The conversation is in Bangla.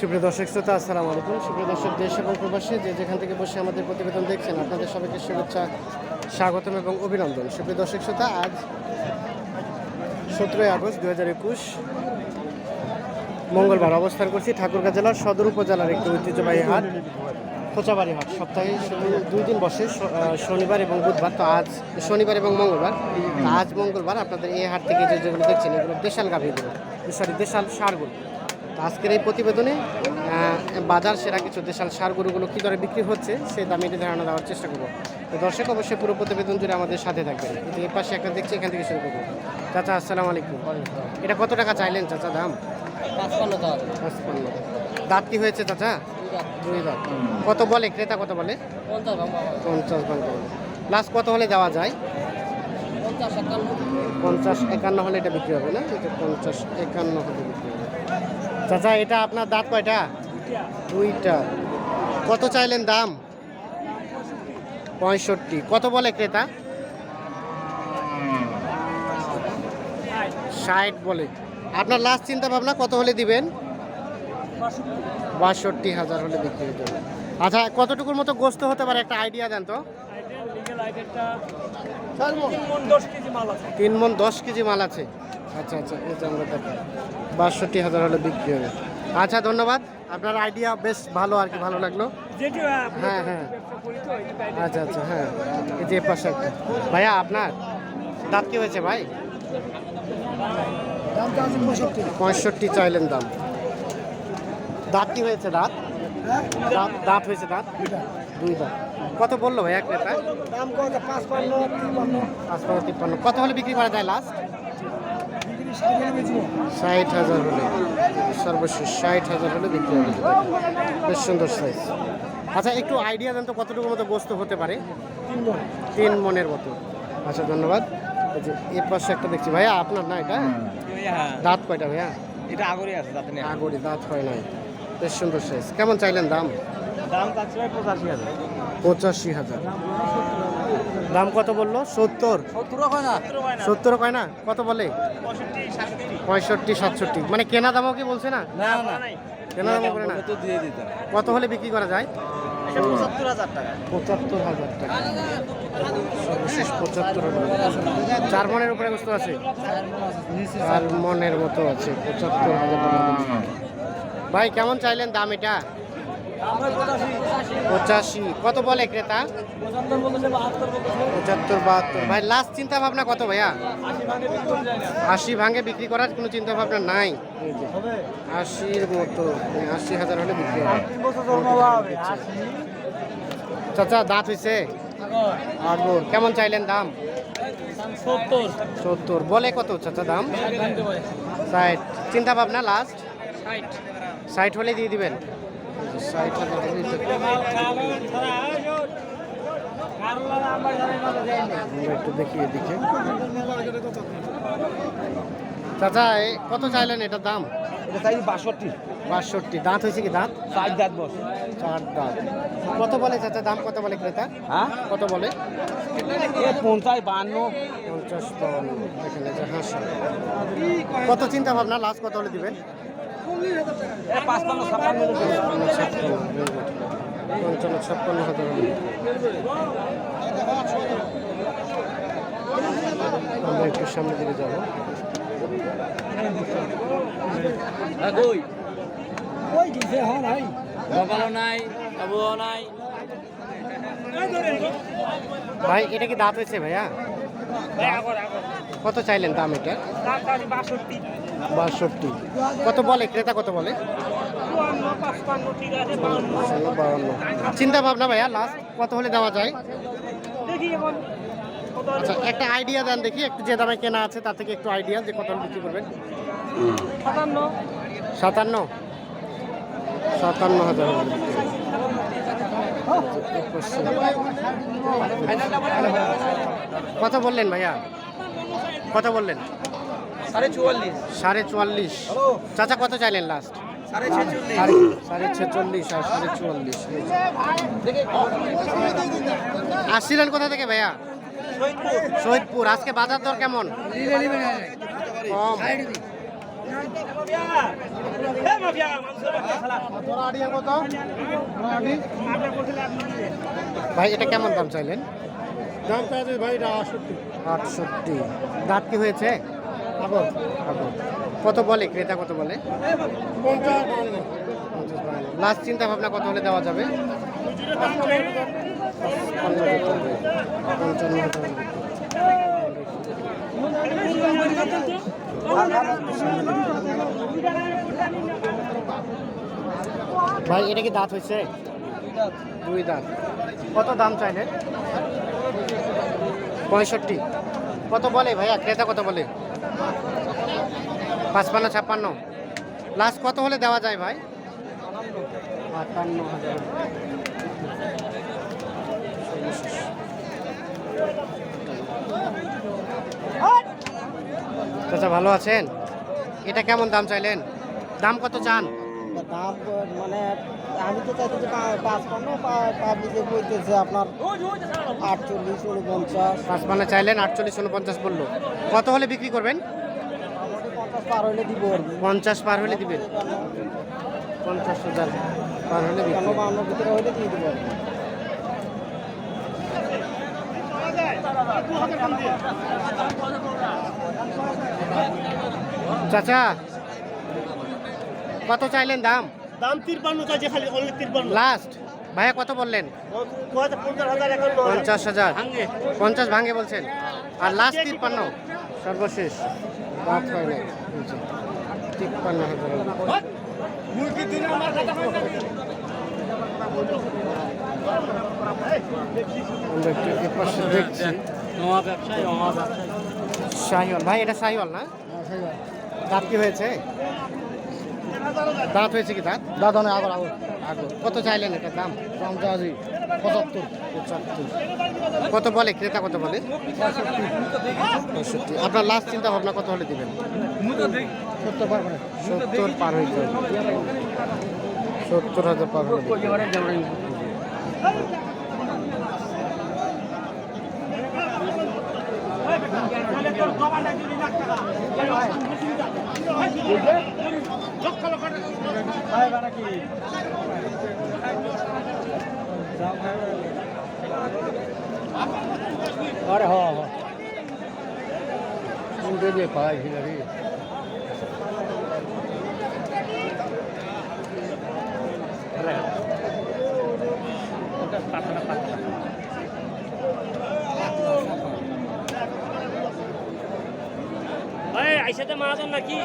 সুপ্রিয় দর্শক শ্রোতা, আসসালামু আলাইকুম। সুপ্রিয় দর্শক, দেশ এবং প্রবাসী যে যেখান থেকে বসে আমাদের প্রতিবেদন দেখছেন, আপনাদের সবাইকে শুভেচ্ছা, স্বাগতম এবং অভিনন্দন। সুপ্রিয় দর্শক শ্রোতা, আজ সতেরোই আগস্ট দু হাজার একুশ, মঙ্গলবার অবস্থান করছি ঠাকুরগাঁ জেলার সদর উপজেলার একটি ঐতিহ্যবাহী হাট, খোঁচাবাড়ি হাট। সপ্তাহে দুই দিন বসে শনিবার এবং বুধবার, তো আজ শনিবার এবং মঙ্গলবার। আজ মঙ্গলবার আপনাদের এই হাট থেকে যে যেগুলো দেখছেন, এগুলো দেশাল গাভীগুলো সরি দেশাল সারগুলো। আজকের এই প্রতিবেদনে বাজার সেরা কিছু দেশাল সার গরুগুলো কী দরে বিক্রি হচ্ছে সেই দামে এটি ধারণা দেওয়ার চেষ্টা করব। তো দর্শক অবশ্যই পুরো প্রতিবেদন জুড়ে আমাদের সাথে থাকবেন। এর পাশে একটা দেখছি এখান থেকে শুরু করব। চাচা আসসালামু আলাইকুম। এটা কত টাকা চাইলেন চাচা দাম? পাঁচপান্ন দাঁত কি হয়েছে চাচা? দুই দাঁত। কত বলে? ক্রেতা কত বলে? পঞ্চাশ বলে। লাস্ট কত হলে দেওয়া যায়? পঞ্চাশ একান্ন। হলে এটা বিক্রি হবে না? পঞ্চাশ একান্ন হলে বিক্রি হবে। চাচা এটা আপনার দাঁত কয়টা? দুইটা। কত চাইলেন দাম? পঁয়ষট্টি। কত বলে ক্রেতা? ষাট বলে। আপনার লাস্ট চিন্তা ভাবনা কত হলে দিবেন? বাষট্টি হাজার হলে বিক্রি যাবে। আচ্ছা কতটুকুর মতো গোস্ত হতে পারে? একটা আইডিয়া দেন তো। তিন মন দশ কেজি মাল আছে। আচ্ছা আচ্ছা এই আমরা দেখি বাষট্টি হাজার হলে বিক্রি হবে। আচ্ছা ধন্যবাদ। আপনার আইডিয়া বেশ ভালো আর কি ভালো লাগল। হ্যাঁ হ্যাঁ। আচ্ছা আচ্ছা হ্যাঁ। এই যে পাশে একটা। ভাইয়া আপনার দাঁত কি হয়েছে ভাই? পঁয়ষট্টি। চাইলেন দাম। দাঁত কি হয়েছে দাঁত? দাঁত দাঁত হয়েছে দাঁত? দুই দাঁত। কত বলল ভাইয়া ক্রেতা? দাম কত? পাঁচ পাঁচপান্ন তিপ্পান্ন। পাঁচপান্ন তিপ্পান্ন। কত হলে বিক্রি করা যায় লাস্ট ষাট হাজার হলে সর্বশেষ ষাট হাজার হলে বিক্রি হবে। বেশ সুন্দর সাইজ আচ্ছা একটু আইডিয়া দেন তো কতটুকু মতো বস্তু হতে পারে? তিন মনের মতো। আচ্ছা ধন্যবাদ। যে পাশে একটা দেখছি। ভাইয়া আপনার না এটা? দাঁত কয়টা ভাইয়া? এটা আগরে আছে দাঁত নেই। আগরি দাঁত হয় নাই। বেশ সুন্দর সাইজ কেমন চাইলেন দাম? দাম চাচ্ছি পঁচাশি হাজার। পঁচাশি হাজার। দাম কত বলল? সত্তর। সত্তর হয় কয় না। কত বলে? পঁয়ষট্টি সাতষট্টি। মানে কেনা দামও কি বলছে না? না না। কেনা দামও করে না? তো দিয়ে দিতে কত হলে বিক্রি করা যায়? পঁচাত্তর হাজার টাকা। পঁচাত্তর হাজার টাকা। সর্বশেষ পঁচাত্তর হাজার চার মনের উপরে বস্তু আছে? চার মনের মতো আছে। পঁচাত্তর হাজার টাকা। ভাই কেমন চাইলেন দাম এটা? পঁচাশি। কত বলে ক্রেতা? পঁচাত্তর বাহাত্তর। ভাই লাস্ট চিন্তা ভাবনা কত ভাইয়া? আশি ভাঙে বিক্রি করার কোনো চিন্তা ভাবনা নাই। আশির মতো মানে আশি হাজার হলে বিক্রি চাচা দাঁত হয়েছে আগর। কেমন চাইলেন দাম? সত্তর। বলে কত চাচা দাম? ষাট চিন্তা ভাবনা লাস্ট ষাট। ষাট হলে দিয়ে দিবেন। একটু দেখি এদিকে। চাচা কত চাইলেন এটার দাম? এটা চাইছি বাষট্টি। বাষট্টি। দাঁত হয়েছে কি দাঁত? চার দাঁত বস। চার দাঁত। কত বলে চাচা দাম? কত বলে ক্রেতা? হ্যাঁ? কত বলে? পঞ্চাশ বান্ন। পঞ্চাশ এখানে কত চিন্তা ভাবনা? লাস্ট কত হলে দিবেন? পঞ্চান্ন ছাপ্পান্ন হাজার আমরা একটু সামনে দিকে যাব। কই? ওই দিছে হ্যাঁ নাই ভাই এটা কি দাঁত হয়েছে ভাইয়া? কত চাইলেন দাম এটা? বাষট্টি। কত বলে? ক্রেতা কত বলে? চিন্তা ভাবনা ভাইয়া লাস্ট কত হলে দেওয়া যায়? আচ্ছা একটা আইডিয়া দেন দেখি, একটু যে দামে কেনা আছে, তার থেকে একটু আইডিয়া যে কত বিক্রি করবেন। সাতান্ন। সাতান্ন হাজার। কত বললেন ভাইয়া? কথা বললেন? সাড়ে চুয়াল্লিশ। সাড়ে চুয়াল্লিশ। চাচা কত চাইলেন লাস্ট সাড়ে ছেচল্লিশ। সাড়ে সাড়ে ছেচল্লিশ আর সাড়ে চুয়াল্লিশ। আসছিলেন কোথা থেকে ভাইয়া? শহীদপুর আজকে বাজার দর কেমন? কম। ভাই এটা কেমন দাম চাইলেন? দাম চাইছে ভাই এটা আটষট্টি। আটষট্টি। দাঁত কি হয়েছে। কত বলে? ক্রেতা কত বলে? লাস্ট চিন্তা ভাবনা কত হলে দেওয়া যাবে। ভাই, এটা কি দাঁত হয়েছে? দুই দাঁত। কত দাম চাইলে? পঁয়ষট্টি। কত বলে ভাইয়া? ক্রেতা কত বলে? পাঁচপান্ন, ছাপ্পান্ন। লাস্ট কত হলে দেওয়া যায় ভাই? চাচা, ভালো আছেন? এটা কেমন দাম চাইলেন? দাম কত চান? দাম মানে আমি তো চাইছি যে পাঁচপান্ন পাবলিকে বলতেছে আপনার আটচল্লিশ উনপঞ্চাশ। পাঁচপান্ন চাইলেন আটচল্লিশ উনপঞ্চাশ বলল। কত হলে বিক্রি করবেন? পঞ্চাশ পার হলে দিব পঞ্চাশ পার হলে দিবেন পঞ্চাশ হাজার পার হলে বাহান্ন ভিতরে হলে দিয়ে দিব চাচা কত চাইলেন দাম? দাম তিরপান্ন চাইছে খালি অনলি তিরপান্ন। লাস্ট ভাইয়া কত বললেন? পঞ্চাশ হাজার। পঞ্চাশ ভাঙে বলছেন। আর লাস্ট তিপ্পান্ন সর্বশেষ। হয় নাই। তিপ্পান্ন হাজার। দেখছি। শাহিওয়াল। ভাই এটা শাহিওয়াল না? দাঁত কি হয়েছে? দাঁত হয়েছে কি দাঁত? দাদা অনেক আগর আগর আগো কত চাইলেন এটার দাম? দাম চাইছি পঁচাত্তর। পঁচাত্তর। কত বলে? ক্রেতা কত বলে? পঁয়ষট্টি। আপনার লাস্ট চিন্তা ভাবনা কত হলে দিবেন? সত্তর পারবে সত্তর পার হইতে হবে। সত্তর হাজার পার হলে দিবেন। আরে হ হ উঠে দিয়ে পাইছি নাকি আইসাতে মাহাজন নাকি?